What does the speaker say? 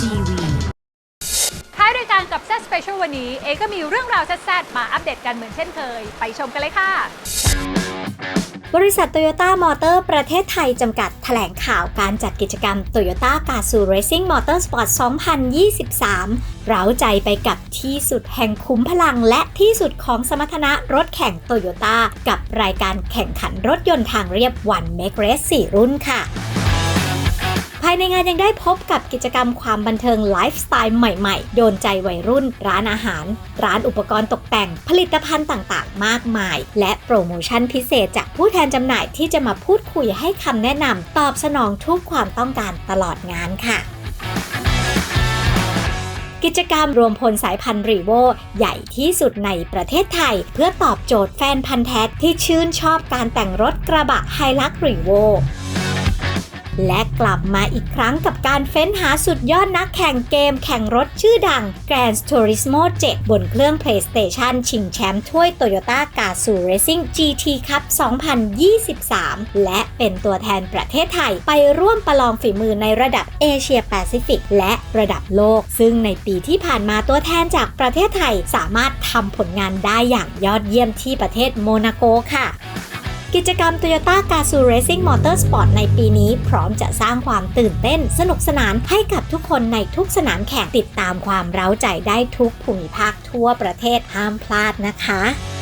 TV ท้ายรายการกับแซ s สเปเชียลวันนี้ เอก็มีเรื่องราวแซดๆมาอัปเดตกันเหมือนเช่นเคย ไปชมกันเลยค่ะ บริษัทโตโยต้ามอเตอร์ประเทศไทยจำกัดแถลงข่าวการจัดกิจกรรม Toyota g a z o Racing Motorsport 2023 เร้าใจไปกับที่สุดแห่งคุ้มพลังและที่สุดของสมรรถนะรถแข่งโตโยต้ากับรายการแข่งขันรถยนต์ทางเรียบ One Make Race 4รุ่นค่ะภายในงานยังได้พบกับกิจกรรมความบันเทิงไลฟ์สไตล์ใหม่ๆ โดนใจวัยรุ่น ร้านอาหาร ร้านอุปกรณ์ตกแต่ง ผลิตภัณฑ์ต่างๆ มากมาย และโปรโมชั่นพิเศษจากผู้แทนจำหน่ายที่จะมาพูดคุยให้คำแนะนำตอบสนองทุกความต้องการตลอดงานค่ะกิจกรรมรวมพลสายพันธุ์รีโวใหญ่ที่สุดในประเทศไทย เพื่อตอบโจทย์แฟนพันธ์แท้ที่ชื่นชอบการแต่งรถกระบะไฮลักรีโว และกลับมาอีกครั้งกับการเฟ้นหาสุดยอดนักแข่งเกมแข่งรถชื่อดัง Gran Turismo 7 บนเครื่อง PlayStation ชิงแชมป์ถ้วย Toyota g a z o Racing GT Cup 2023 และเป็นตัวแทนประเทศไทยไปร่วมประลองฝีมือในระดับเอเชียแปซิฟิกและระดับโลก ซึ่งในปีที่ผ่านมาตัวแทนจากประเทศไทยสามารถทำผลงานได้อย่างยอดเยี่ยมที่ประเทศโมนาโกค่ะ กิจกรรม Toyota g a z o Racing Motorsport ในปีนี้ พร้อมจะสร้างความตื่นเต้น สนุกสนานให้กับทุกคนในทุกสนามแข่งติดตามความเร้าใจได้ทุกภูมิภาคทั่วประเทศห้ามพลาดนะคะ